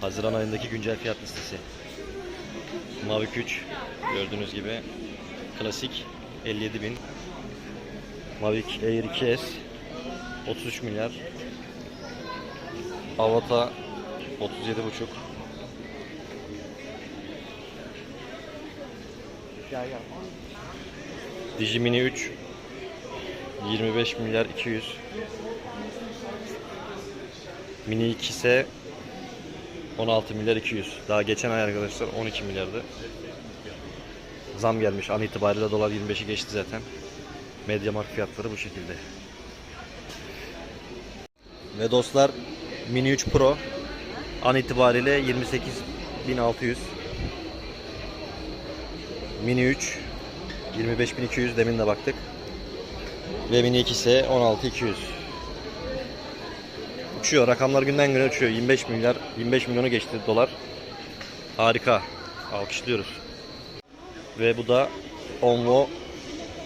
Haziran ayındaki güncel fiyat listesi. Mavic 3 gördüğünüz gibi klasik 57.000 Mavic Air 2S 33 milyar. Avata 37.5 Digimini 3 25 milyar 200 Mini 2 ise 16 milyar 200. Daha geçen ay arkadaşlar 12 milyardı. Zam gelmiş an itibariyle dolar 25'i geçti zaten. Mediamarkt fiyatları bu şekilde. Ve dostlar Mini 3 Pro an itibariyle 28.600. Mini 3 25.200 demin de baktık. Ve Mini 2 ise 16.200. Uçuyor. Rakamlar günden güne uçuyor. 25 milyar, 25 milyonu geçti dolar. Harika. Alkışlıyoruz. Ve bu da Onvo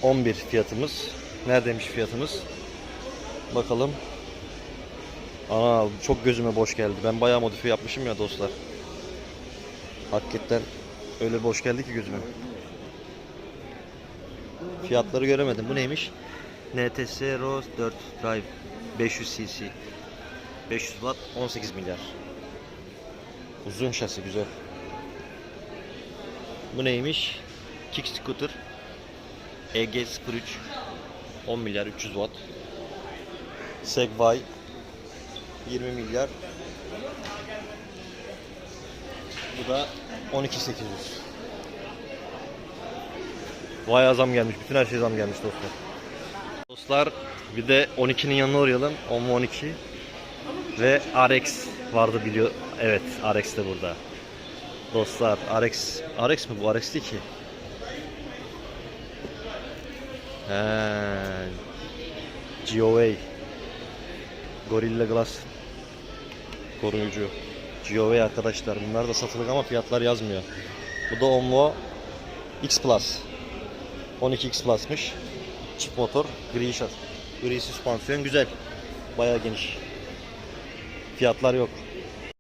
11 fiyatımız. Neredeymiş fiyatımız? Bakalım. Ana çok gözüme boş geldi. Ben bayağı modifiye yapmışım ya dostlar. Hakikaten öyle boş geldi ki gözüme. Fiyatları göremedim. Bu neymiş? NTS Rose 4 Drive 500 cc. 500 watt 18 milyar. Uzun şasi güzel. Bu neymiş? Kick Scooter EG03 10 milyar 300 watt. Segway 20 milyar. Bu da 12800. Vay zam gelmiş. Bütün her şey zam gelmiş dostlar. Dostlar bir de 12'nin yanına uğrayalım. 10 mu 12. Ve RX vardı biliyor. Evet RX de burada. Dostlar RX RX mi bu? RX değil ki. He. GOA. Gorilla Glass koruyucu. GOA arkadaşlar. Bunlar da satılık ama fiyatlar yazmıyor. Bu da Onvo X Plus. 12X Plus'mış. Çift motor, gri şas. Gri süspansiyon güzel. Bayağı geniş. Fiyatlar yok.